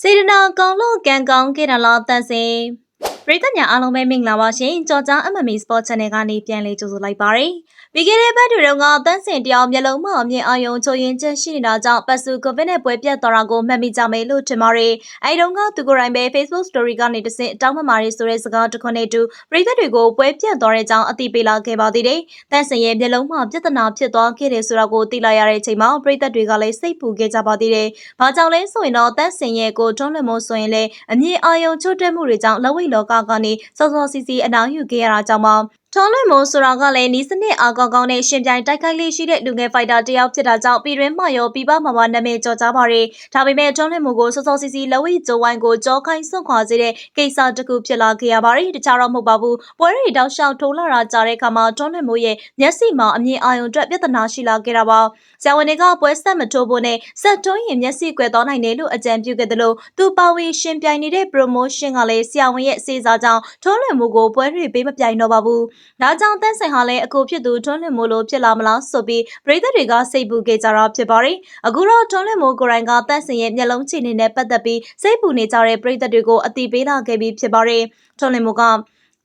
စေတနာကောင်းလို့ကံကောင်းခဲ့တာလားတန်စင် ပရိသတ်များအားလုံးပဲမင်္ဂလာပါရှင်ကြော်ကြား MMA Sport Channel ကနေပြန်လည်ကြိုဆိုလိုက်ပါရစေပြီးခဲ့တဲ့ဘက်တွေတုန်းကတန်းစင်တယောက်မျက်လုံးမအမြင်အာယုံချိုရင်ချက်ရှိနေတာကြောင့်ပတ်စုကိုဗစ်နဲ့ပွဲပြတ်သွားတာကိုမှတ်မိကြမယ်လို့ထင်ပါတယ်အဲဒီတုန်းကသူကိုယ်တိုင်ပဲ Facebook Story ကနေတဆင့်အတောင်းပန်ပါတယ်ဆိုတဲ့စကားတစ်ခွနဲ့တူပရိသတ်တွေကိုပွဲပြတ်သွားတဲ့အကြောင်းအသိပေးလာခဲ့ပါသေးတယ်တန်းစင်ရဲ့မျက်လုံးမှာပြဿနာဖြစ်သွားခဲ့တယ်ဆိုတာကိုသိလာရတဲ့အချိန်မှာပရိသတ်တွေကလည်းစိတ်ပူခဲ့ကြပါသေးတယ်ဘာကြောင့်လဲဆိုရင်တော့တန်းစင်ရဲ့ကိုတွန်းလွန်မို့ဆိုရင်လည်းအမြင်အာယုံချို့တက်မှုတွေကြောင့်လဝိတ်လောကကနေစောစောစီစီအနားယူခဲ့ရတာကြောင့် ပါထွန်လွင်မိုးဆိုတာကလည်းနီးစနစ်အားကောင်းကောင်းနဲ့ရှင်ပြိုင်တိုက်ခိုက်လေးရှိတဲ့လူငယ်ဖိုက်တာတယောက်ဖြစ်တာကြောင့်ပြည်တွင်းမှာရောပြည်ပမှာပါနာမည်ကျော်ကြားပါရယ်ဒါပေမဲ့ထွန်လွင်မိုးကိုစောစောစီစီလဝိကျိုးဝိုင်းကိုကြောခိုင်းစွန့်ခွာစေတဲ့ကိစ္စတစ်ခုဖြစ်လာခဲ့ရပါရယ်တခြားတော့မဟုတ်ပါဘူးပွဲရီတောက်လျှောက်ထိုးလာတာကြားတဲ့အခါမှာထွန်လွင်မိုးရဲ့မျက်စိမှာအမြင်အာရုံအတွက်ပြဿနာရှိလာခဲ့တာပါဆရာဝန်တွေကပွဲဆက်မထိုးဖို့နဲ့ဆက်တွန်းရင်မျက်စိကွယ်သွားနိုင်တယ်လို့အကြံပြုခဲ့တယ်လို့သူပါဝင်ရှင်ပြိုင်နေတဲ့ promotion ကလည်းဆရာဝန်ရဲ့အစီအစားကြောင့်ထွန်လွင်မိုးကိုပွဲရီပေးမပြိုင်တော့ပါဘူးဒါကြောင့်တန်းဆိုင်ဟာလည်းအကိုဖြစ်သူထွန်းလွင်မိုးလိုဖြစ်လာမလားဆိုပြီးပရိသတ်တွေကစိတ်ပူခဲ့ကြတာဖြစ်ပါတယ်။အခုတော့ထွန်းလွင်မိုးကိုယ်တိုင်ကတန်းစင်ရဲ့မျက်လုံးချီနေနဲ့ပတ်သက်ပြီးစိတ်ပူနေကြတဲ့ပရိသတ်တွေကိုအတိပေးလာခဲ့ပြီးဖြစ်ပါတယ်။ထွန်းလွင်မိုးက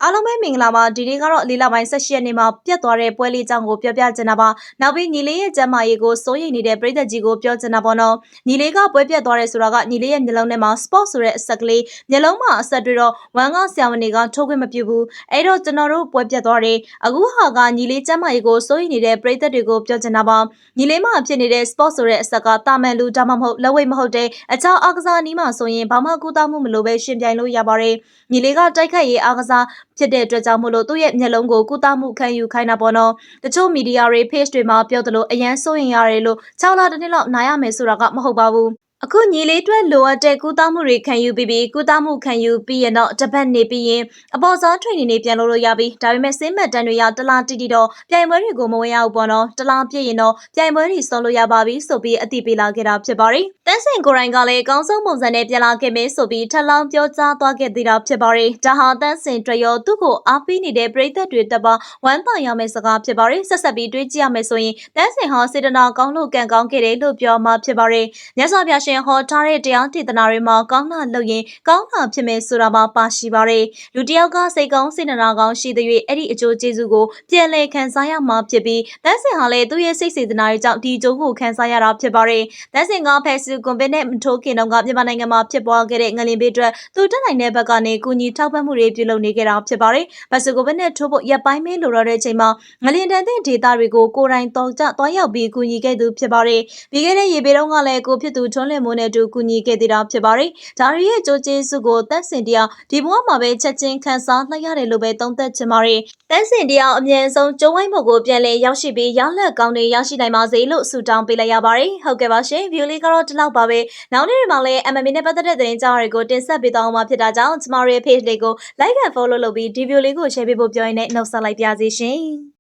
အားလုံးပဲမင်္ဂလာပါဒီနေ့ကတော့လေးလပိုင်း၁၈ရက်နေ့မှာပြတ်သွားတဲ့ပွဲလေးအကြောင်းကိုပြောပြချင်တာပါနောက်ပြီးညီလေးရဲ့ကျမ်းမာရေးကိုစိုးရိမ်နေတဲ့ပြည်သက်ကြီးကိုပြောချင်တာပေါ့နော်ညီလေးကပွဲပြတ်သွားတယ်ဆိုတာကညီလေးရဲ့မျက်လုံးထဲမှာ sport ဆိုတဲ့အဆက်ကလေးမျက်လုံးမှာအဆက်တွေ့တော့ဝမ်ကဆရာဝန်တွေကထိုးခွင့်မပြုဘူးအဲ့တော့ကျွန်တော်တို့ပွဲပြတ်သွားတယ်အခုဟာကညီလေးကျမ်းမာရေးကိုစိုးရိမ်နေတဲ့ပြည်သက်တွေကိုပြောချင်တာပါညီလေးမှာဖြစ်နေတဲ့ sport ဆိုတဲ့အဆက်ကတာမန်လူဒါမှမဟုတ်လက်ဝိတ်မဟုတ်တဲ့အခြားအားကစားနည်းမှာဆိုရင်ဘာမှကူးတာမှုမလိုပဲရှင်ပြိုင်လို့ရပါတယ်ညီလေးကတိုက်ခတ်ရေးအားကစားဖြစ်တဲ့အတွက်ကြောင့်မို့လို့သူ့ရဲ့မျက်လုံးကိုကုသမှုခံယူခိုင်းတာပေါ့နော်တချို့မီဒီယာတွေ page တွေမှာပြောသလိုအရန်စိုးရင်ရတယ်လို့6လတစ်နှစ်လောက်နားရမယ်ဆိုတာကမဟုတ်ပါဘူးအခုညီလေးအတွက်လိုအပ်တဲ့ကုသမှုတွေခံယူပြီးပြီးကုသမှုခံယူပြီးရင်တော့တစ်ပတ်နေပြီးရင်အပေါ်စား training တွေပြန်လုပ်လို့ရပြီဒါပေမဲ့စင်းမက်တန်းတွေရတလားတိတိတော့ပြိုင်ပွဲတွေကိုမဝင်ရဘူးပေါ့နော်တလားပြည့်ရင်တော့ပြိုင်ပွဲတွေဆော်လို့ရပါပြီဆိုပြီးအသိပေးလာခဲ့တာဖြစ်ပါတယ်တ န်းစင်ကိုရိုင်းကလည်းအကောင်းဆုံးပုံစံနဲ့ပြန်လာခဲ့မယ်ဆိုပြီးထပ်လောင်းပြောကြားသွားခဲ့သေးတာဖြစ်ပါတယ်ဒါဟာတန်းစင်တရောသူ့ကိုအားပေးနေတဲ့ပရိသတ်တွေတက်ပါဝမ်းသာရမယ့်စကားဖြစ်ပါတယ်ဆက်ဆက်ပြီးတွေးကြည့်ရမယ်ဆိုရင်တန်းစင်ဟာစေတနာကောင်းလို့ကံကောင်းခဲ့တယ်လို့ပြောမှဖြစ်ပါတယ်မြတ်စွာဘုရားရှင်ဟောထားတဲ့တရားဒေသနာတွေမှာကောင်းတာလုပ်ရင်ကောင်းတာဖြစ်မယ်ဆိုတာပါပါရှိပါတယ်လူတစ်ယောက်ကစိတ်ကောင်းစေတနာကောင်းရှိတဲ့၍အဲ့ဒီအကျိုးကျေးဇူးကိုပြန်လည်ခံစားရမှာဖြစ်ပြီးတန်းစင်ဟာလည်းသူ့ရဲ့စိတ်စေတနာတွေကြောင့်ဒီအကျိုးကိုခံစားရတာဖြစ်ပါတယ်တန်းစင်ကဖက်ဆူကွန်ပစ်နဲ့မထိုးခင်တုန်းကမြန်မာနိုင်ငံမှာဖြစ်ပွားခဲ့တဲ့ငလင်ဘေးအတွက်သူတက်နိုင်တဲ့ဘက်ကနေကူညီထောက်ပံ့မှုတွေပြုလုပ်နေကြတာဖြစ်ပါတယ်ဖက်ဆူကွန်ပစ်နဲ့ထိုးဖို့ရပ်ပိုင်းမဲလိုတော့တဲ့အချိန်မှာငလင်တန်တဲ့ဒေတာတွေကိုကိုယ်တိုင်တော်ကြသွားရောက်ပြီးကူညီခဲ့သူဖြစ်ပါတယ်ပြီးခဲ့တဲ့ရေဘေးတုန်းကလည်းကိုဖြစ်သူထွန်းလင်းမိုးနဲ့အတူကူညီခဲ့သေးတာဖြစ်ပါတယ်ဒါရီရဲ့ကြိုးကျေးဇူးကိုတန်းစင်တရားဒီဘဝမှာပဲချက်ချင်းခံစားလိုက်ရတယ်လို့ပဲသုံးသပ်ချင်ပါတယ်တန်းစင်တရားအမြန်ဆုံးကျုံးဝိုင်းဖို့ကိုပြန်လဲရောက်ရှိပြီးရလက်ကောင်းတွေရရှိနိုင်ပါစေလို့ဆုတောင်းပေးလိုက်ရပါတယ်ဟုတ်ကဲ့ပါရှင်ဗီဒီယိုလေးကတော့ဒီလောက်ပါပဲနောက်နေ့တွေမှာလည်း MMA နဲ့ပတ်သက်တဲ့သတင်းကြောင်းတွေကိုတင်ဆက်ပေးသွားအောင်မှာဖြစ်တာကြောင့်ကျမတို့ရဲ့ page လေးကို like and follow လုပ်ပြီးဒီဗီဒီယိုလေးကို share ပေးဖို့ပြောရင်းနဲ့နှုတ်ဆက်လိုက်ပါရစေရှင်